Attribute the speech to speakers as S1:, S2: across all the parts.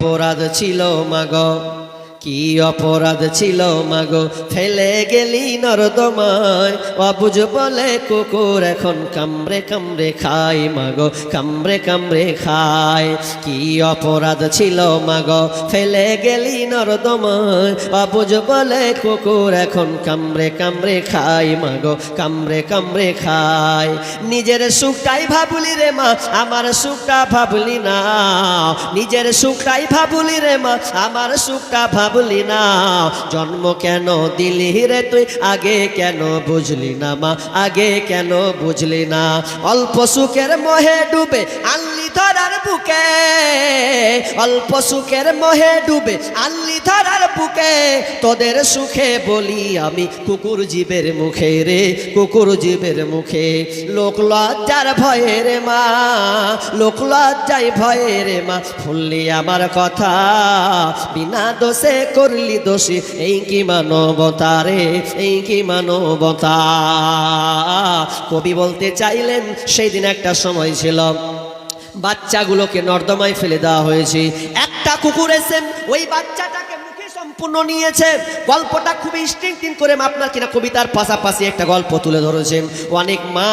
S1: অপরাধ ছিল মাগ। কি অপরাধ ছিল মাগো? ফেলে গেলি নরদমায়। অবুঝ বলে কুকুর এখন কামড়ে কামড়ে খায় মাগো, কামড়ে কামড়ে খায়। কি অপরাধ ছিল মাগো? ফেলে গেলি নরদমায়। অবুঝ বলে কুকুর এখন কামড়ে কামড়ে খায় মাগো, কামড়ে কামড়ে খায়। নিজের সুখটাই ভাবলি রে মা, আমার সুখটা ভাবলি না। নিজের সুখটাই ভাবলি রে মা, আমার সুখটা ভাবলি না? জন্ম কেন দিলি রে তুই? আগে কেন বুঝলি না মা? আগে কেন বুঝলি না? অল্প সুখের মোহে ডুবে আল্লি ধরার বুকে। অল্প সুখের মোহে ডুবে আল্লি ধরার বুকে। তোদের সুখে বলি আমি কুকুর জীবের মুখে রে, কুকুর জীবের মুখে। লোক লজ্জার ভয়ে রে মা, লোক লজ্জায় ভয়ে রে মা। ফুললি আমার কথা, বিনা দোষে করলি দোষী, এই কি মানবতা রে? এই কি মানবতা? কবি বলতে চাইলেন সেই দিন একটা সময় ছিল, বাচ্চাগুলোকে নর্দমায় ফেলে দেওয়া হয়েছে। একটা কুকুর এসে ওই বাচ্চাটাকে সম্পূর্ণ নিয়েছে। গল্পটা খুবই স্ট্রিংটিং করে আপনার কিনা কবিতার পাশাপাশি একটা গল্প তুলে ধরেছেন। অনেক মা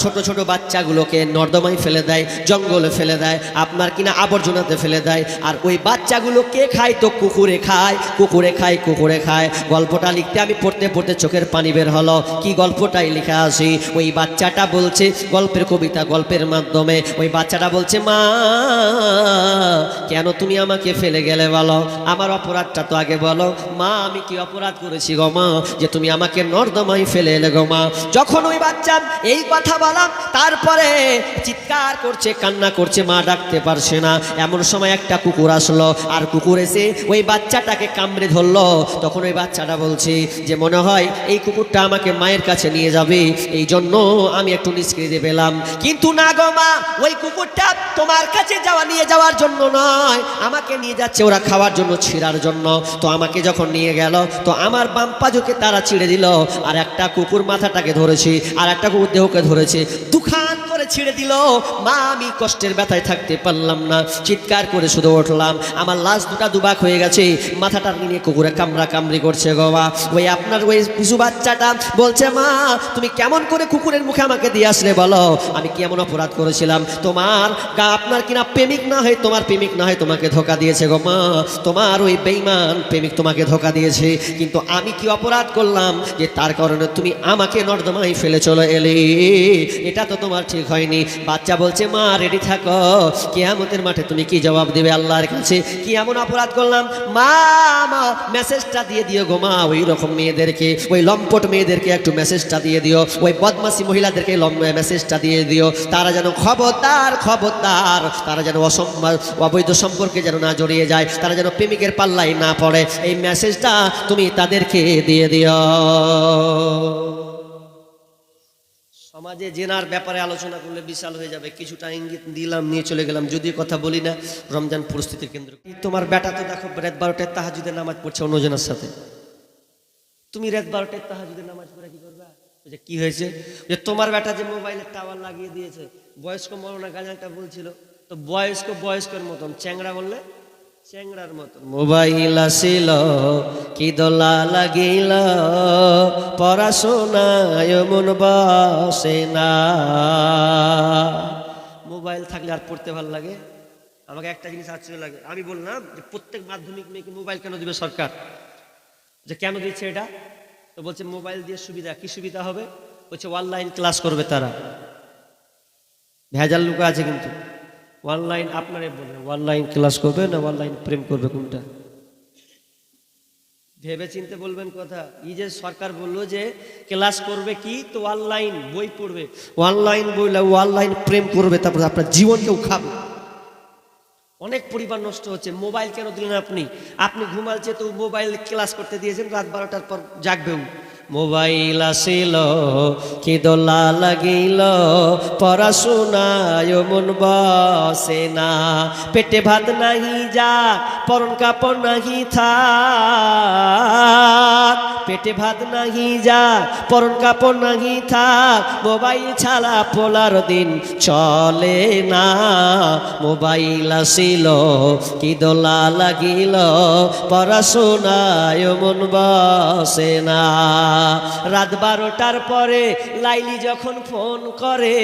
S1: ছোট ছোট বাচ্চাগুলোকে নর্দমায় ফেলে দেয়, জঙ্গলে ফেলে দেয়, আপনার কিনা আবর্জনাতে ফেলে দেয়। আর ওই বাচ্চাগুলো কে খায়? তো কুকুরে খায় কুকুরে খায় কুকুরে খায়। গল্পটা লিখতে আমি পড়তে পড়তে চোখের পানি বের হলো। কি গল্পটাই লেখা আছে ওই বাচ্চাটা বলছে গল্পের কবিতা গল্পের মাধ্যমে। ওই বাচ্চাটা বলছে, মা, কেন তুমি আমাকে ফেলে গেলে বলো? আমার অপরাধটা তো আগে বলো। মা, আমি কি অপরাধ করেছি গো মা? যে তুমি আমাকে নর্দমায় ফেলে এলে গো মা। যখন ওই বাচ্চা এই কথা বলাম তারপরে চিৎকার করছে, কান্না করছে, মা ডাকতে পারছে না। এমন সময় একটা কুকুর আসলো, আর কুকুর এসে ওই বাচ্চাটাকে কামড়ে ধরলো। তখন ওই বাচ্চাটা বলছে যে, মনে হয় এই কুকুরটা আমাকে মায়ের কাছে নিয়ে যাবে। এই জন্য আমি একটু নিষ্কৃতি পেলাম। কিন্তু না গো মা, ওই কুকুরটা তোমার কাছে যাওয়া, নিয়ে যাওয়ার জন্য নয়। আমাকে নিয়ে যাচ্ছে, ওরা খাওয়ার জন্য, ছিঁড়ার জন্য। তো আমাকে যখন নিয়ে গেল, তো আমার বাম পাজুকে তারা ছিঁড়ে দিল। আর একটা কুকুর মাথাটাকে ধরেছে, আর একটা কুকুর দেহকে ধরেছে। দুখান করে ছিঁড়ে দিল। মা, আমি কষ্টের ব্যথায় থাকতে পারলাম না। চিৎকার করে শুধু উঠলাম। আমার লাশ দুটা দুবাক হয়ে গেছে। মাথাটা নিয়ে কুকুরে কামড়া কামড়ি করছে গোবা ওই আপনার ওই শিশু বাচ্চাটা বলছে, মা, তুমি কেমন করে কুকুরের মুখে আমাকে দিয়ে আসলে বলো? আমি কি এমন অপরাধ করেছিলাম? তোমার আপনার কিনা প্রেমিক না হয়, তোমার প্রেমিক না হয় তোমাকে ধোকা দিয়েছে গো মা। তোমার ওই বেইমান প্রেমিক তোমাকে ধোকা দিয়েছে। কিন্তু আমি কি অপরাধ করলাম? যে তার কারণে তুমি আমাকে নর্দমায় ফেলে চলে এলে। এটা তো তোমার ঠিক হয়নি। বাচ্চা বলছে, মা রেডি থাকো। কিয়ামতের মাঠে তুমি কি জবাব দেবে আল্লাহর কাছে? কি এমন অপরাধ করলাম? মা মা মেসেজটা দিয়ে দিও গো মা। ওই রকম মেয়েদেরকে, ওই লম্পট মেয়েদেরকে একটু মেসেজটা দিয়ে দিও। ওই বদমাসি মহিলাদেরকে মেসেজটা দিয়ে দিও। তারা যেন খবরদার খবরদার, তারা যেন অসম্মান অবৈধ সম্পর্কে যেন না জড়িয়ে যায়, তারা যেন প্রেমিকের পাল্লাই না পড়ে। এই মেসেজটা তুমি তাদেরকে দিয়ে দিও। সমাজে জেনার ব্যাপারে আলোচনা করলে বিশাল হয়ে যাবে। কিছুটা ইঙ্গিত দিলাম, নিয়ে চলে গেলাম। যদিও কথা বলি না, রমজান পরিস্থিতির কেন্দ্র তোমার বেটা তো দেখো, রাত বারোটায় তাহাজুদের নামাজ পড়ছে অন্যজনের সাথে। তুমি রাত বারোটায় তাহাজুদের নামাজ পড়ে কি করবা? যে কি হয়েছে? যে তোমার বেটা যে মোবাইলের টাওয়ার লাগিয়ে দিয়েছে। বয়স্ক মরনা গাজানটা বলছিল, তো বয়স্ক বয়স্কের মতন, চ্যাংড়া বললে? চ্যাংড়ার মতন। মোবাইল আসিল, কি দোলা লাগিল, পড়াশোনায় মন বসে না। মোবাইল থাকলে আর পড়তে ভালো লাগে। আমাকে একটা জিনিস আশ্চর্য লাগে। আমি বললাম যে প্রত্যেক মাধ্যমিক মেয়েকে মোবাইল কেন দিবে সরকার? যে কেন দিচ্ছে এটা? তো বলছে, মোবাইল দিয়ে সুবিধা, কি সুবিধা হবে? বলছে, অনলাইন ক্লাস করবে তারা। ভেজাল লুকা আছে কিন্তু। অনলাইন আপনারে বলবেন অনলাইন ক্লাস করবে না অনলাইন প্রেম করবে কোনটা? ভেবে চিনতে বলবেন কথা। এই যে সরকার বলল যে ক্লাস করবে কি? তো অনলাইন বই পড়বে। অনলাইন বই অনলাইন প্রেম করবে, তারপর আপনার জীবনকেও খাবে। অনেক পরিবার নষ্ট হচ্ছে মোবাইল কেন দিলেন আপনি? আপনি ঘুমালছে তো মোবাইল ক্লাস করতে দিয়েছেন, রাত বারোটার পর জাগবেও মোবাইল আসিল, কি দোলা লাগিল পড়াশোনায় মন বসে না। পেটে ভাত নাহি যা পরন কাপড় নাহি থাক। পেটে ভাত নাহি যা পরন কাপড় নাহি থাক, মোবাইল ছাড়া পোলার দিন চলে না। মোবাইল আসিল, কি দোলা লাগিল পড়াশোনায় মন বসে না। রাত বারোটার পরে লাইলি যখন ফোন করে,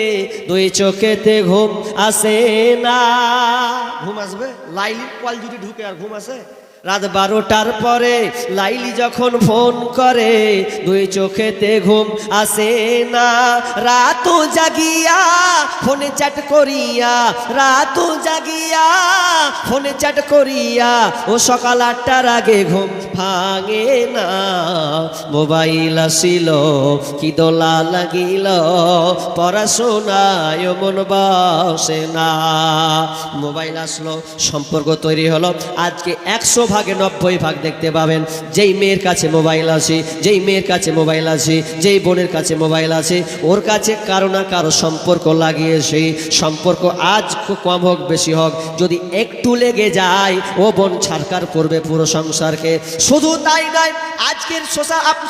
S1: দুই চোখেতে ঘুম আসে না। ঘুম আসবে? লাইলি কল যদি ঢুকে আর ঘুম আসে? রাত বারোটার পরে লাইলি যখন ফোন করে, দুই চোখেতে ঘুম আসে না। রাত জাগিয়া ফোনে চ্যাট করিয়া রাত জাগিয়া ফোনে চ্যাট করিয়া, ও সকাল আটটার আগে ঘুম ভাঙে না। মোবাইল আসিল, কি দোলা লাগিল, পড়াশোনায় মন বসে না। মোবাইল আসলো, সম্পর্ক তৈরি হলো। আজকে একশো ভাগে নব্বই ভাগ দেখতে পাবেন। যেই মেয়ের কাছে মোবাইল আছে, যেই মেয়ের কাছে মোবাইল আছে, যেই বোনের কাছে মোবাইল আছে, ওর কাছে কারও না কারও সম্পর্ক লাগিয়ে সেই সম্পর্ক আজ খুব কম হোক, বেশি হোক। যদি একটু লেগে যায়, ও বোন ছাড়কার করবে পুরো সংসারকে। শুধু তাই নয়, আজকের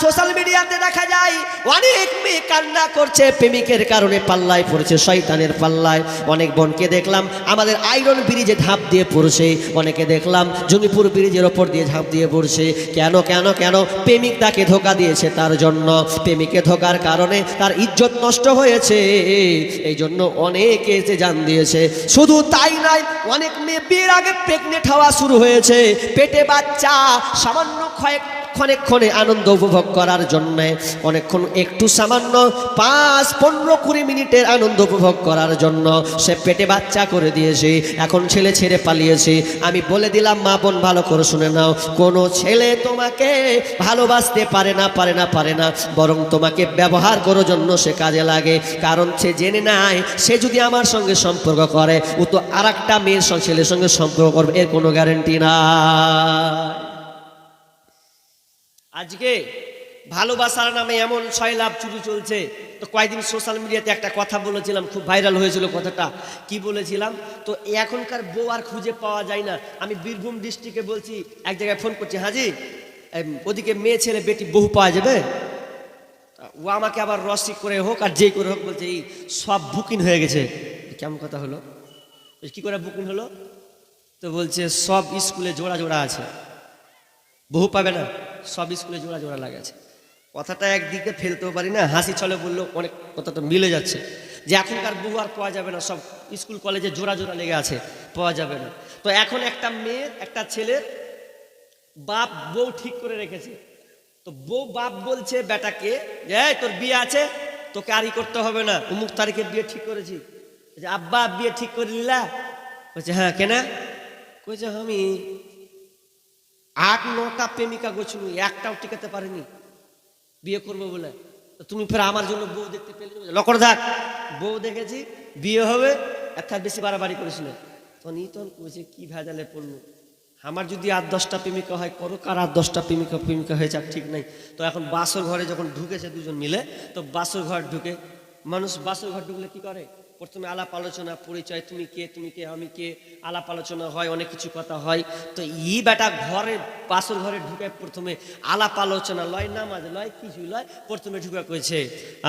S1: সোশ্যাল মিডিয়াতে দেখা যায়, অনেক মেয়ে কান্না করছে, প্রেমিকের কারণে পাল্লায় পড়েছে, শয়তানের পাল্লায়। অনেক বোনকে দেখলাম, আমাদের আইরন ব্রিজে ধাপ দিয়ে পড়ছে। অনেকে দেখলাম জমিপুর ব্রিজের ওপর দিয়ে ঝাঁপ দিয়ে পড়ছে। কেন কেন কেন? প্রেমিক তাকে ধোকা দিয়েছে তার জন্য। প্রেমিকে ধোকার কারণে তার ইজ্জত নষ্ট হয়েছে। এই জন্য অনেকে যে জান দিয়েছে। শুধু তাই নয়, অনেক মেয়ে বিয়ের আগে প্রেগনেন্ট হওয়া শুরু হয়েছে। পেটে বাচ্চা, সামান্য কয়েক ক্ষণে আনন্দ উপভোগ করার জন্য, অনেকক্ষণ একটু সামান্য পাঁচ পনেরো কুড়ি মিনিটের আনন্দ উপভোগ করার জন্য সে পেটে বাচ্চা করে দিয়েছে, এখন ছেলে ছেড়ে পালিয়েছে। আমি বলে দিলাম, মা বোন, ভালো করে শুনে নাও, কোনো ছেলে তোমাকে ভালোবাসতে পারে না পারে না পারে না, বরং তোমাকে ব্যবহার করার জন্য সে কাজে লাগে। কারণ সে জেনে নেয়, সে যদি আমার সঙ্গে সম্পর্ক করে, ও তো আর একটা মেয়ের ছেলের সঙ্গে সম্পর্ক করবে, এর কোনো গ্যারেন্টি না আজকে ভালোবাসার নামে এমন লাভ চুরি চলছে। তো কয়েকদিন সোশ্যাল মিডিয়াতে একটা কথা বলেছিলাম, খুব ভাইরাল হয়েছিল কথাটা। কি বলেছিলাম? তো এখনকার বউ আর খুঁজে পাওয়া যায় না। আমি বীরভূম ডিস্ট্রিক্টে বলছি, এক জায়গায় ফোন করছি, হাজি ওদিকে মেয়ে, ছেলে, বেটি বহু পাওয়া যাবে? ও আমাকে আবার রসিক করে হোক আর যেই করে হোক বলছে, এই সব বুকিং হয়ে গেছে। কেমন কথা হলো? কি করে বুকিং হলো? তো বলছে, সব স্কুলে জোড়া জোড়া আছে। বহু পাবে না। সব স্কুলে জোড়া জোড়া লাগে আছে কথাটা একদিকে ফেলতেও পারি না হাসি ছলে বললেও অনেক কথাটা মিলে যাচ্ছে। যে এখনকার বহু আর পাওয়া যাবে না সব স্কুল কলেজে জোড়া জোড়া লেগে আছে পাওয়া যাবে না। তো এখন একটা মেয়ের একটা ছেলের বাপ বউ ঠিক করে রেখেছে। তো বউ বাপ বলছে বেটাকে যে "এই, তোর বিয়ে আছে তোকে আরই করতে হবে না অমুক তারিখে বিয়ে ঠিক করেছি। আব্বা বিয়ে ঠিক করে নিলা? বলছে হ্যাঁ কেনা? কইছে আমি আট, নটা প্রেমিকা গোছলু, একটাও টিকাতে পারেনি। বিয়ে করব বলে। তুমি ফের আমার জন্য বউ দেখতে পেলে? লকর থাক বউ দেখেছি, বিয়ে হবে, একটা বেশি বাড়াবাড়ি করেছিল। তখন ইতন কইছে, কি ভেজালে পড়ল? আমার যদি আট, দশটা প্রেমিকা হয়, করো কার আট, দশটা প্রেমিকা প্রেমিকা হয়েছে, আর ঠিক নাই। তো এখন বাসর ঘরে যখন ঢুকেছে দুজন মিলে, তো বাসর ঘর ঢুকে, মানুষ বাসর ঘর ঢুকলে কি করে? প্রথমে আলাপ আলোচনা, পরিচয়, তুমি কে তুমি কে, আমি কে, আলাপ আলোচনা হয়, অনেক কিছু কথা হয়। তো ই বেটা ঘরে, বাসর ঘরে ঢুকে প্রথমে আলাপ আলোচনা লয়, নামাজ লয়, কিছু লয়, প্রথমে ঢুকে কইছে,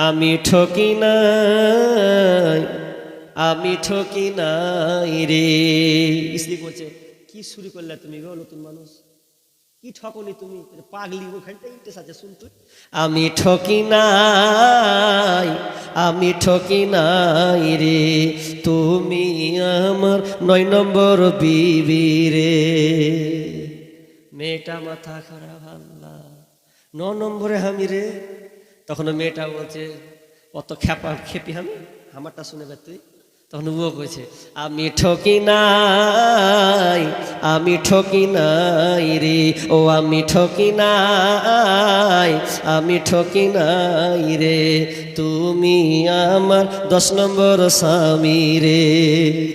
S1: আমি ঠকি নাই, আমি ঠকি নাই রে। স্ত্রী করছে কি শুরু করলে তুমি গো নতুন মানুষ? কি ঠকনি তুমি? পাগলি ওখানটা ইন্টারেস্ট আছে, শুন তুই। আমি ঠকি নাই, আমি ঠকি নাই রে, তুমি আমার নয় নম্বর বিবি রে। মেয়েটা মাথা খারাপ, আল্লাহ। ন নম্বরে আমি রে। তখন মেয়েটা বলছে, অত খেপা খেপি আমি? আমারটা শুনে তুই। তখন ও কইছে, আমি ঠকি নাই, আমি ঠকি নাই রে, ও আমি ঠকি নাই, আমি ঠকি নাই রে, তুমি আমার দশ নম্বর স্বামী রে।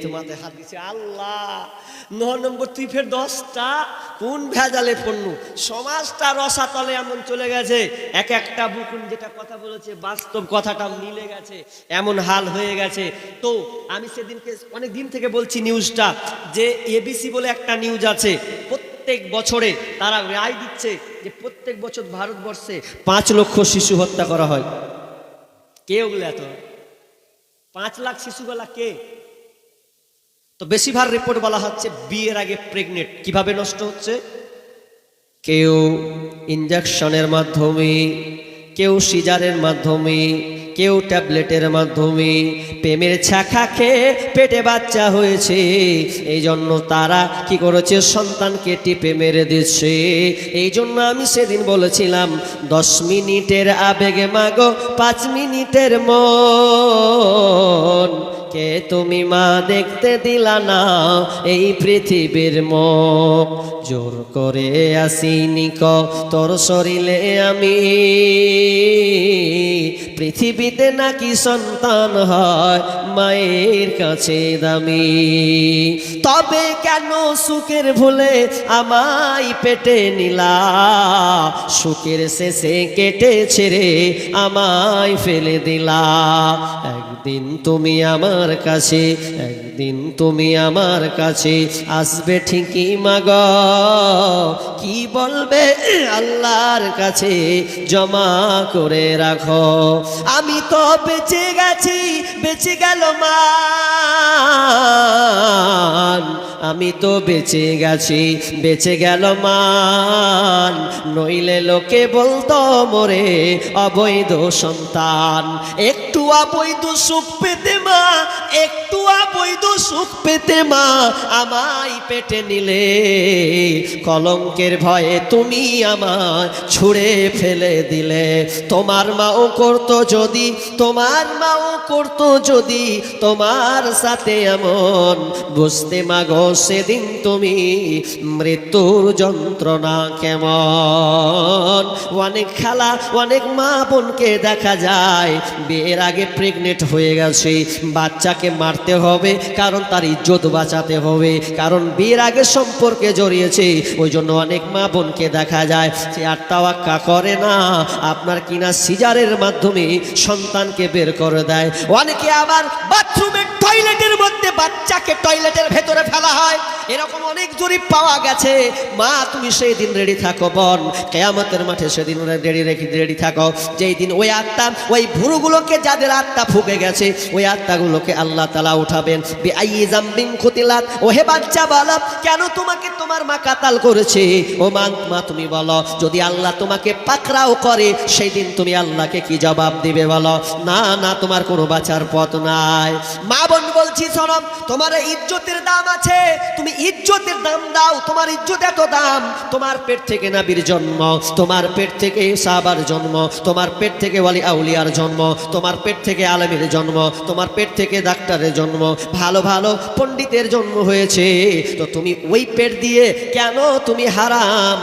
S1: তোমাতে হাত দিছে, আল্লাহ! ন নম্বর তুই ফের দশটা, কোন ভেজালে পণ্য? সমাজটা রসাতলে এমন চলে গেছে, এক একটা বুকুন যেটা কথা বলেছে, বাস্তব কথাটা মিলে গেছে, এমন হাল হয়ে গেছে। তো আমি সেদিনকে অনেক দিন থেকে বলছি নিউজটা, যে এবিসি বলে একটা নিউজ আছে, প্রত্যেক বছরে তারা রায় দিচ্ছে যে প্রত্যেক বছর ভারতবর্ষে পাঁচ লক্ষ শিশু হত্যা করা হয়। কে ওগুলো এত? পাঁচ লাখ শিশু শিশুগুলা কে? তো বেশিরভাগ রিপোর্ট বলা হচ্ছে বিয়ের আগে প্রেগনেন্ট কীভাবে নষ্ট হচ্ছে? কেউ ইঞ্জেকশনের মাধ্যমে, কেউ সিজারের মাধ্যমে, কেউ ট্যাবলেটের মাধ্যমে প্রেমের ছাখা খেয়ে পেটে বাচ্চা হয়েছে। এই জন্য তারা কি করেছে? সন্তানকে টিপে মেরে দিচ্ছে। এই জন্য আমি সেদিন বলেছিলাম, দশ মিনিটের আবেগে মাগো, পাঁচ মিনিটের মন। কে তুমি মা দেখতে দিলা না, এই পৃথিবীর মুখ। জোর করে আসিনি ক তোর শরীরে আমি। পৃথিবীতে নাকি সন্তান হয়, মায়ের কাছে দামি। তবে কেন সুখের ভুলে আমায় পেটে নিলা? সুখের শেষে কেটে ছেড়ে আমায় ফেলে দিলা। একদিন তুমি আমার কাছে, একদিন তুমি আমার কাছে আসবে ঠিকই মাগ। কি বলবে আল্লাহর কাছে জমা করে রাখো। আমি তো বেঁচে গেছি, বেঁচে গেল মান আমি তো বেঁচে গেছি, বেঁচে গেল মান নইলে লোকে বলতো, মোরে অবৈধ সন্তান। একটু অবৈধ সুখ পেতে মা, একটু অবৈধ সুখ পেতে মা, আমায় পেটে নিলে। কলঙ্কের ভয়ে তুমি আমার ছুঁড়ে ফেলে দিলে। তোমার মাও করতো যদি, তোমার মাও করতো যদি, তোমার সাথে এমন। বুঝতে মাগো সেদিন তুমি মৃত্যুর যন্ত্রণা কেমন? অনেক খেলা, অনেক মা বোনকে দেখা যায়, বিয়ের আগে প্রেগনেন্ট হয়ে গেছে। বাচ্চাকে মারতে হবে, কারণ তার ইজ্জত বাঁচাতে হবে। কারণ বিয়ের আগে সম্পর্কে জড়িয়েছে, ওই জন্য অনেক মা বোনকে দেখা যায় সে আর তাওয়াক্কা করে না। আপনার কিনা সিজারের মাধ্যমে সন্তানকে বের করে দেয়? অনেকে আবার বাথরুমের টয়লেটের মধ্যে বাচ্চাকে টয়লেটের ভেতরে ফেলা হয়। এরকম অনেক জরিপ পাওয়া গেছে। মা, তুমি সেই দিন রেডি থাকো বোন। কেয়ামতের মাঠে সেদিন রেডি রেখে রেডি থাকো। যেই দিন ওই আত্মা, ওই ভুরুগুলোকে যাদের আত্মা ফুকে গেছে, ওই আত্মাগুলোকে আল্লাহ তালা উঠাবেন। ও হে বাচ্চা কেন তোমাকে তোমার মা কাতাল করেছে? ও মা মা, তুমি বলো, যদি আল্লাহ তোমাকে পাকড়াও করে সেই দিন তুমি আল্লাহকে কি জবাব দিবে বলো? না না, তোমার কোনো বাঁচার পথ নাই। মা বোন বলছি সরম তোমার ইজ্জতের দাম আছে। তুমি ইজ্জতের দাম দাও, তোমার ইজ্জত এত দাম। তোমার পেট থেকে নাবির জন্ম, তোমার পেট থেকে সাবার জন্ম, তোমার পেট থেকে ওয়ালি আউলিয়ার জন্ম, তোমার পেট থেকে আলমের জন্ম, তোমার পেট থেকে ডাক্তারের জন্ম, ভালো ভালো পণ্ডিতের জন্ম হয়েছে। তো তুমি ওই পেট দিয়ে কেন তুমি হারাম?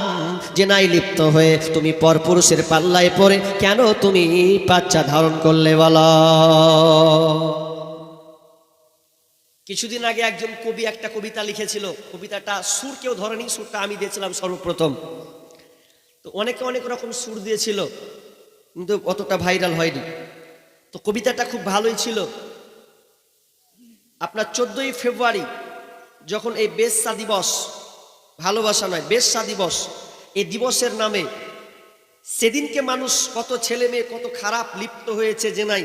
S1: যে নাই লিপ্ত হয়ে তুমি পরপুরুষের পাল্লায় পড়ে, কেন তুমি বাচ্চা ধারণ করলে বলো? কিছুদিন আগে একজন কবি একটা কবিতা লিখেছিল, কবিতাটা সুর কেউ ধরেনি, সুরটা আমি দিয়েছিলাম সর্বপ্রথম। তো অনেকে অনেক রকম সুর দিয়েছিল, কিন্তু অতটা ভাইরাল হয়নি। তো কবিতাটা খুব ভালোই ছিল। আপনার চোদ্দই ফেব্রুয়ারি যখন এই বেশ্যা দিবস, ভালোবাসা নয় বেশ্যা দিবস, এই দিবসের নামে সেদিনকে মানুষ কত ছেলে মেয়ে কত খারাপ লিপ্ত হয়েছে যে নাই